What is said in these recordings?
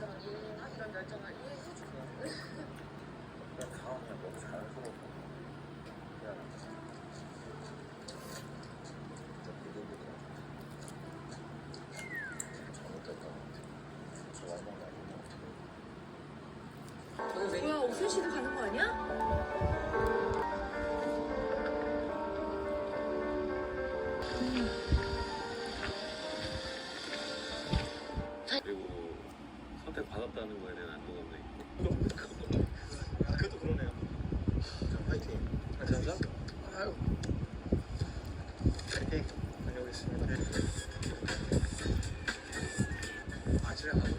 그런 일이나 이런 열정을 이해해주고 그냥 다음 그냥 너무 잘하고 그냥 선택 받았다는 거에 대한 안도감도 있고. 그것도 그러네요. 자 파이팅. 감사합니다 아유. 파이팅. 다녀오겠습니다. 아 집에 가고요.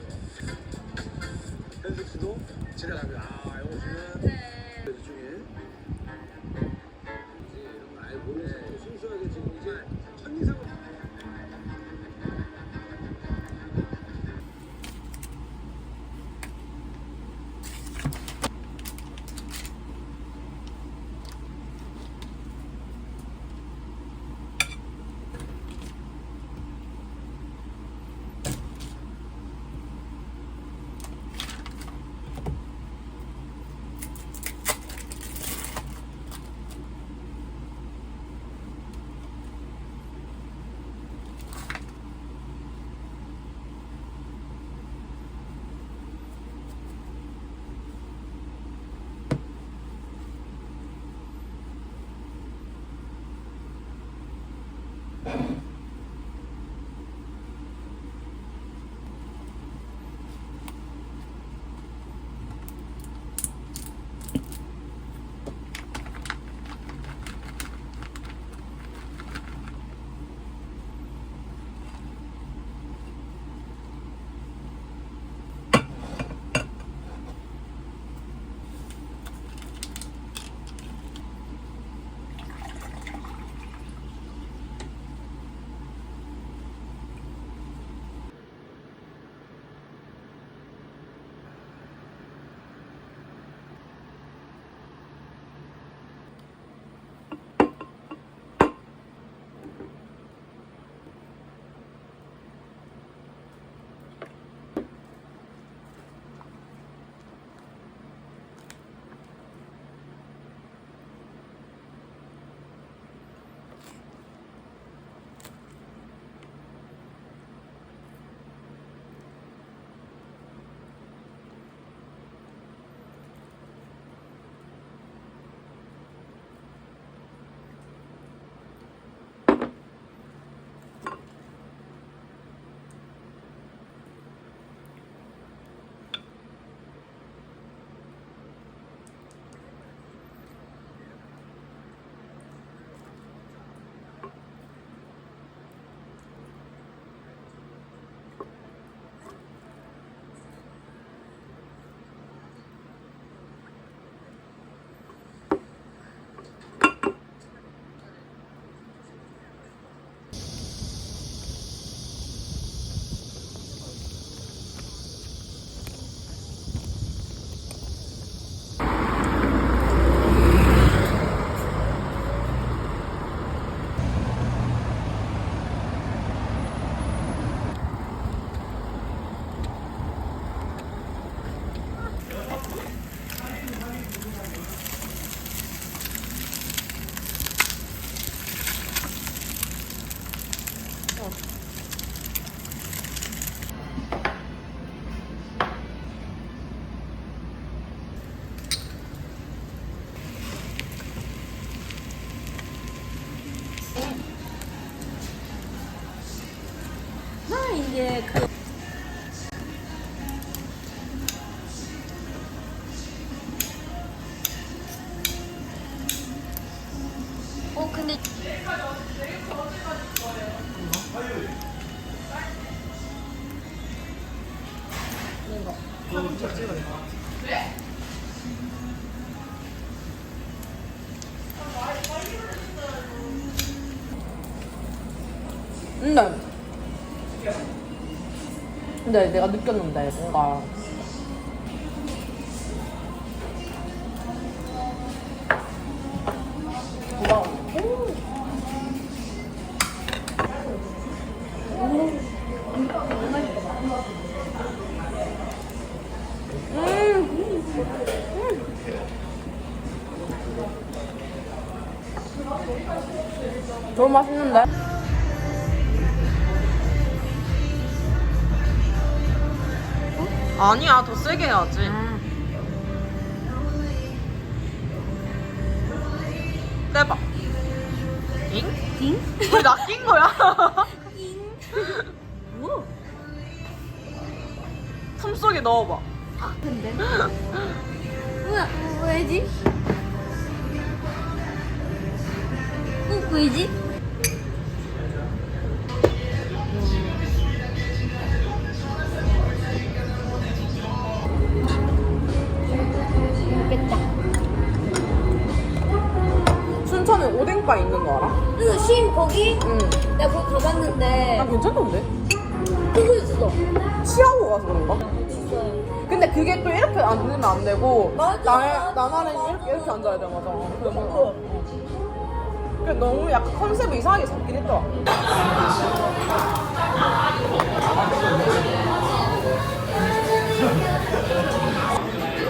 현숙 씨도 집에 가고요. 아 어, 근데 네. 근데 내가 느꼈는데 뭔가 아니야 더 세게 해야지 떼봐 잉? 잉? 왜 낚인 거야? 뭐? 품속에 넣어봐 근데? 뭐야? 왜지? 어, 왜지? 오뎅바 있는 거 알아? 그쉼 거기? 응. 내가 거기 가봤는데 나 괜찮던데? 그거 있었어 치아고 가서 그런가? 있어요 근데 그게 또 이렇게 앉으면 안 되고 맞아. 나, 나날은 이렇게, 이렇게 앉아야 돼 맞아 그러면 어. 그 너무 약간 컨셉을 이상하게 잡긴 했더라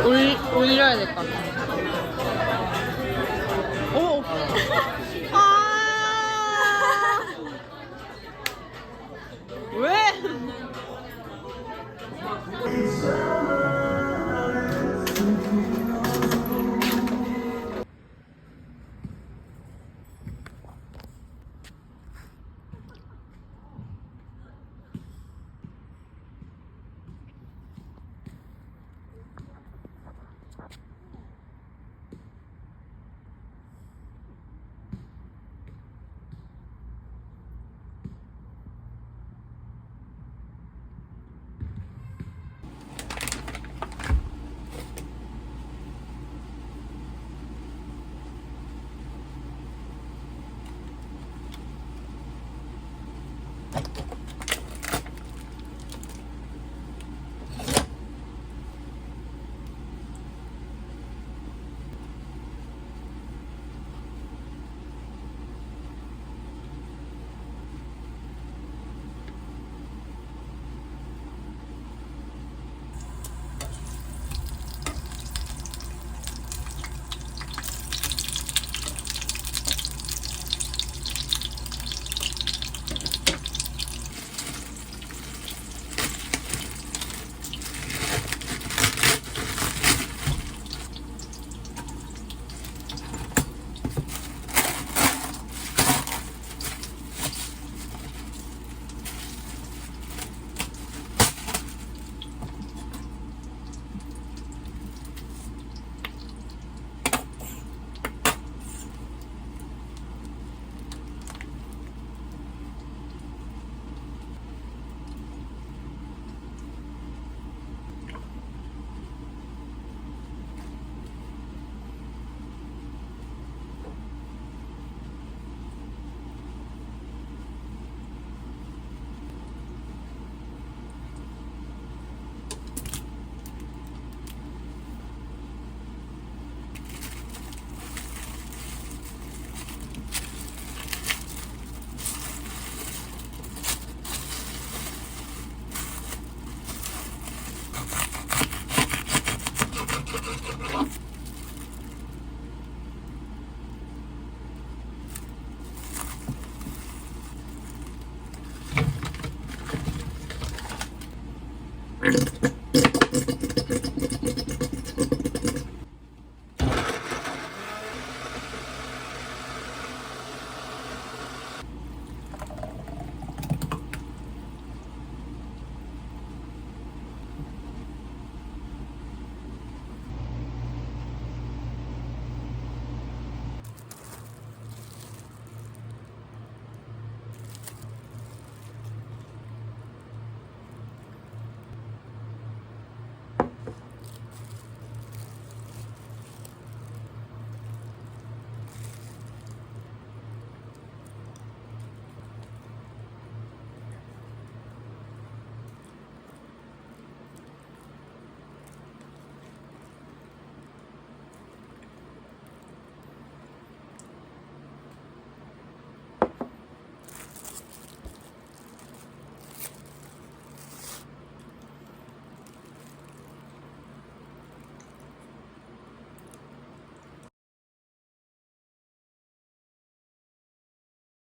올, 올려야 될 것 같아